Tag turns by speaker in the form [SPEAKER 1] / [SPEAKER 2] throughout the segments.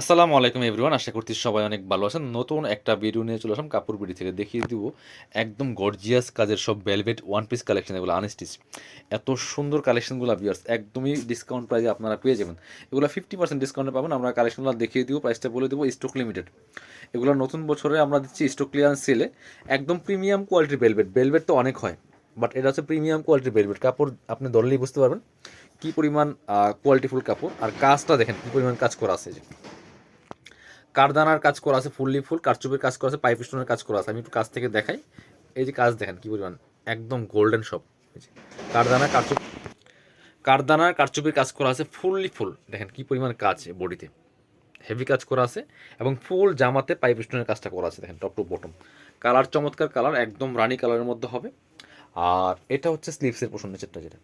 [SPEAKER 1] আসসালামু আলাইকুম এভরিওয়ান, আশা করছি সবাই অনেক ভালো আছেন। নতুন একটা ভিডিও নিয়ে চলে আসলাম, কাপড় বিড়ি থেকে দেখিয়ে দিব একদম গর্জিয়াস কাজের সব ভেলভেট ওয়ান পিস কালেকশন এগুলো আনস্টিচ এত সুন্দর কালেকশনগুলো বিয়ার্স একদমই ডিসকাউন্ট প্রাইসে আপনারা পেয়ে যাবেন। এগুলো ফিফটি পার্সেন্ট ডিসকাউন্টে পাবেন, আমরা কালেকশনগুলো দেখিয়ে দিব প্রাইসটা বলে দেবো স্টক লিমিটেড এগুলো নতুন বছরে আমরা দিচ্ছি স্টক ক্লিয়ারেন্স সেলে একদম প্রিমিয়াম কোয়ালিটির ভেলভেট ভেলভেট তো অনেক হয় বাট এটা হচ্ছে প্রিমিয়াম কোয়ালিটির ভেলভেট কাপড় আপনি ধরলেই বুঝতে পারবেন কী পরিমাণ কোয়ালিটিফুল কাপড়, আর কাজটা দেখেন কী পরিমাণ কাজ করা আছে। যে কারদানার কাজ করা আছে, ফুললি ফুল, কারচুপির কাজ করা আছে, পাইপ স্টোনের কাজ করা আছে। আমি একটু কাজ থেকে দেখাই। এই যে কাজ দেখেন, কি পরিমাণ, একদম গোল্ডেন সব। কারদানা, কারচুপ, কারদানার, কারচুপির কাজ করা আছে, ফুললি ফুল। দেখেন কি পরিমাণ কাজ বডিতে। হেভি কাজ করা আছে এবং ফুল জামাতে পাইপ স্টোনের কাজটা করা আছে, দেখেন টপ টু বটম কালার চমৎকার কালার, একদম রানি কালারের মধ্যে হবে। আর এটা হচ্ছে স্লিপসের পোষণ, নিচেরটা যেটা।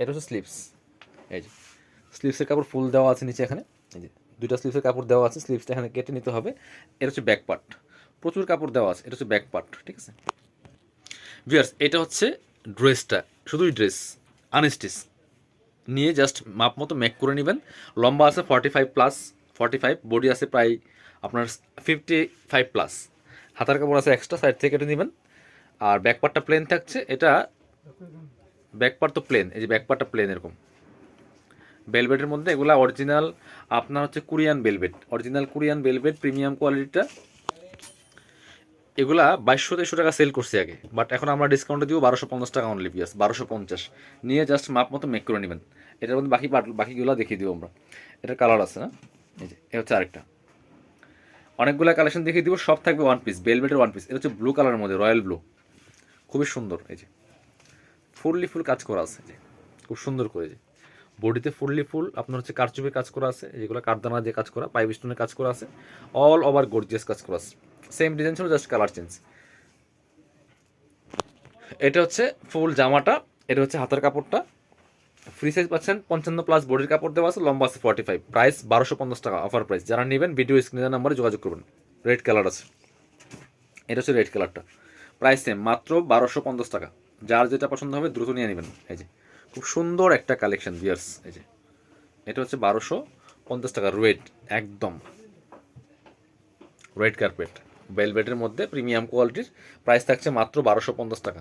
[SPEAKER 1] এটা হচ্ছে স্লিপস এই যে স্লিপসের কাপড় ফুল দেওয়া আছে নিচে এখানে। এই যে দুইটা স্লিপসের কাপড় দেওয়া আছে স্লিপসটা এখানে কেটে নিতে হবে। এটা হচ্ছে ব্যাক পার্ট প্রচুর কাপড় দেওয়া আছে, এটা হচ্ছে ব্যাক পার্ট ঠিক আছে? ভিয়ার্স এটা হচ্ছে ড্রেসটা শুধুই ড্রেস আনস্টিচ নিয়ে জাস্ট মাপ মতো মেক করে নেবেন। লম্বা আছে forty five plus forty five body আছে প্রায় আপনার ফিফটি ফাইভ প্লাস হাতার কাপড় আছে এক্সট্রা সাইড থেকে কেটে নেবেন। আর ব্যাক পার্টটা প্লেন থাকছে, এটা ব্যাক পার্ট তো প্লেন এই যে ব্যাক পার্টটা প্লেন এরকম। বেলভেটের মধ্যে, এগুলা অরিজিনাল আপনার হচ্ছে Korean velvet. Original Korean velvet premium কোয়ালিটিটা এগুলা বাইশশো তেইশশো টাকা সেল করছি আগে। বাট এখন আমরা ডিসকাউন্টে দিব বারোশো পঞ্চাশ টাকা অনলি পিয়াস বারোশো পঞ্চাশ। নিয়ে জাস্ট মাপ মতো মেক করে নেবেন। এটার মধ্যে বাকি বাকিগুলো দেখিয়ে দিব আমরা। এটার কালার আছে, না? এই যে, এ হচ্ছে আরেকটা। অনেকগুলো কালেকশন দেখিয়ে দিব, সব থাকবে ওয়ান পিস বেলভেটের ওয়ান পিস এটা হচ্ছে ব্লু কালারের মধ্যে রয়্যাল ব্লু খুবই সুন্দর, এই যে। ফুললি ফুল কাজ করা আছে যে। খুব সুন্দর করে যে। বডিতে ফুললি ফুল, আপনার হচ্ছে কারচুপের কাজ করা আছে যেগুলো কারদানা দিয়ে কাজ করা, পাইপ স্টোনের কাজ করা আছে অল ওভার গর্জিয়াস কাজ করা আছে। সেম ডিজাইন ছিল জাস্ট কালার চেঞ্জ এটা হচ্ছে ফুল জামাটা, এটা হচ্ছে হাতের কাপড়টা। ফ্রি সাইজ পাচ্ছেন, পঞ্চান্ন প্লাস বডির কাপড় দেওয়া আছে, লম্বা আছে ফর্টি ফাইভ প্রাইস বারোশো পঞ্চাশ টাকা অফার প্রাইস যারা নেবেন ভিডিও স্ক্রিনের নাম্বারে যোগাযোগ করবেন। রেড কালার আছে। এটা হচ্ছে রেড কালারটা প্রাইস সেম মাত্র বারোশো পঞ্চাশ টাকা। যার যেটা পছন্দ হবে, দ্রুত নিয়ে নেবেন। এই যে। খুব সুন্দর একটা কালেকশন বিয়ার্স এই যে। এটা হচ্ছে বারোশো পঞ্চাশ টাকা রেড একদম। রেড কার্পেট বেলভেটের মধ্যে প্রিমিয়াম কোয়ালিটির প্রাইস থাকছে মাত্র বারোশো পঞ্চাশ টাকা।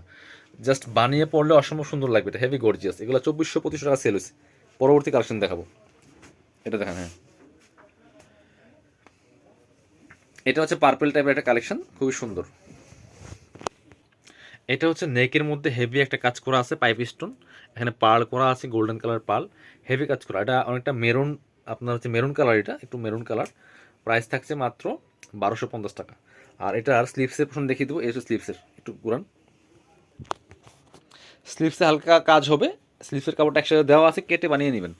[SPEAKER 1] জাস্ট বানিয়ে পড়লে অসম্ভব সুন্দর লাগবে, এটা হেভি গর্জিয়াস এগুলো চব্বিশশো পঁচিশশো টাকা সেল হয়েছে। পরবর্তী কালেকশন দেখাবো। এটা দেখেন হ্যাঁ। এটা হচ্ছে পার্পেল টাইপের একটা কালেকশন খুবই সুন্দর। এটা হচ্ছে নেকের মধ্যে হেভি একটা কাজ করা আছে পাইপ স্টোন এখানে পার্ল করা আছে গোল্ডেন কালার পার্ল হেভি কাজ করা। এটা অনেকটা মেরুন আপনার হচ্ছে মেরুন কালার এটা, একটু মেরুন কালার প্রাইস থাকছে মাত্র বারোশো পঞ্চাশ টাকা। আর এটা আর স্লিপসের প্রথম দেখিয়ে দেবো। এই হচ্ছে স্লিপসের একটু ঘুরান। স্লিপসে হালকা কাজ হবে। স্লিপসের কাপড়টা একসাথে দেওয়া আছে, কেটে বানিয়ে নেবেন।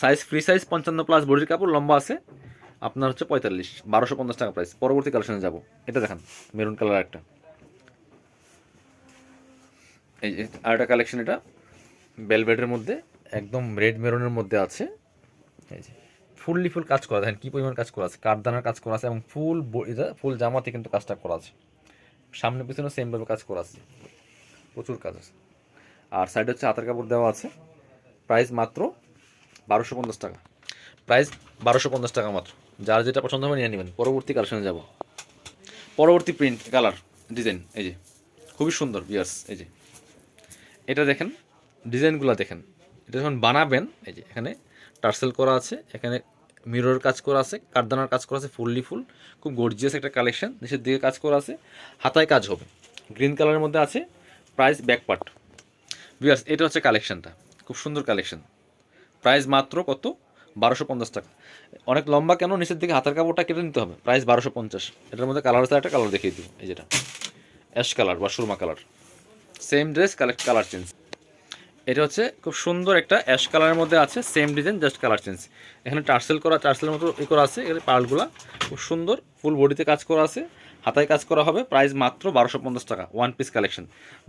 [SPEAKER 1] সাইজ ফ্রি সাইজ পঞ্চান্ন প্লাস বডির কাপড়, লম্বা আছে। আপনার হচ্ছে পঁয়তাল্লিশ, বারোশো পঞ্চাশ টাকা প্রাইস পরবর্তী কালেকশনে যাব। এটা দেখান মেরুন কালার একটা। এই যে আরেকটা কালেকশন এটা। বেলভেটের মধ্যে, একদম রেড মেরুনের মধ্যে আছে। এই যে ফুললি ফুল কাজ করা, দেখেন কী পরিমাণ কাজ করা আছে। কাঠদানার কাজ করা আছে এবং ফুল ফুল জামাতে কিন্তু কাজটা করা আছে। সামনে পিছনে সেমভাবে কাজ করা আছে। প্রচুর কাজ আছে। আর সাইডে হচ্ছে হাতের কাপড় দেওয়া আছে। প্রাইস মাত্র বারোশো পঞ্চাশ টাকা। প্রাইস বারোশো পঞ্চাশ টাকা মাত্র। যার যেটা পছন্দ হবে নিয়ে নেবেন। পরবর্তী কালেকশনে যাব। পরবর্তী প্রিন্ট কালার ডিজাইন এই যে, খুবই সুন্দর বিয়ার্স এই যে। এটা দেখেন, ডিজাইনগুলো দেখেন। এটা যখন বানাবেন, এই যে এখানে টার্সেল করা আছে, এখানে মিরর কাজ করা আছে, কারদানার কাজ করা আছে, ফুললি ফুল, খুব গর্জিয়াস একটা কালেকশন নিচের দিকে কাজ করা আছে, হাতায় কাজ হবে। গ্রিন কালারের মধ্যে আছে প্রাইস ব্যাক পার্ট বিয়ার্স এটা হচ্ছে কালেকশনটা খুব সুন্দর কালেকশন প্রাইস মাত্র কত? বারোশো পঞ্চাশ টাকা। অনেক লম্বা কেন? নিচের দিকে হাতার কাপড়টা কেটে নিতে হবে। প্রাইস বারোশো পঞ্চাশ। এটার মধ্যে কালার আছে, একটা কালার দেখিয়ে দিব এই যেটা অ্যাশ কালার বা Surma colour same dress collect colour change এটা হচ্ছে খুব সুন্দর একটা অ্যাশ কালারের মধ্যে আছে same design just colour change এখানে টার্সেল করা, টার্সেলের মতো ই করা আছে, এখানে পার্লগুলা খুব সুন্দর ফুল বডিতে কাজ করা আছে, হাতায় কাজ করা হবে প্রাইস মাত্র বারোশো পঞ্চাশ টাকা ওয়ান পিস কালেকশন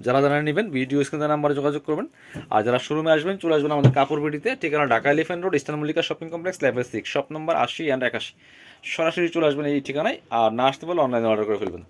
[SPEAKER 1] যারা যারা নেবেন ভিডিও স্ক্রিনের নাম্বারে যোগাযোগ করবেন, আর যারা শোরুমে আসবেন, চলে আসবেন আমাদের কাপড় বিডিতে, ঠিকানা Dhaka elephant road eastern Mallika shopping complex level six shop number আশি অ্যান্ড একাশি। সরাসরি চলে আসবেন এই ঠিকানায়, আর না আসতে পারলে অনলাইনে অর্ডার করে ফেলবেন।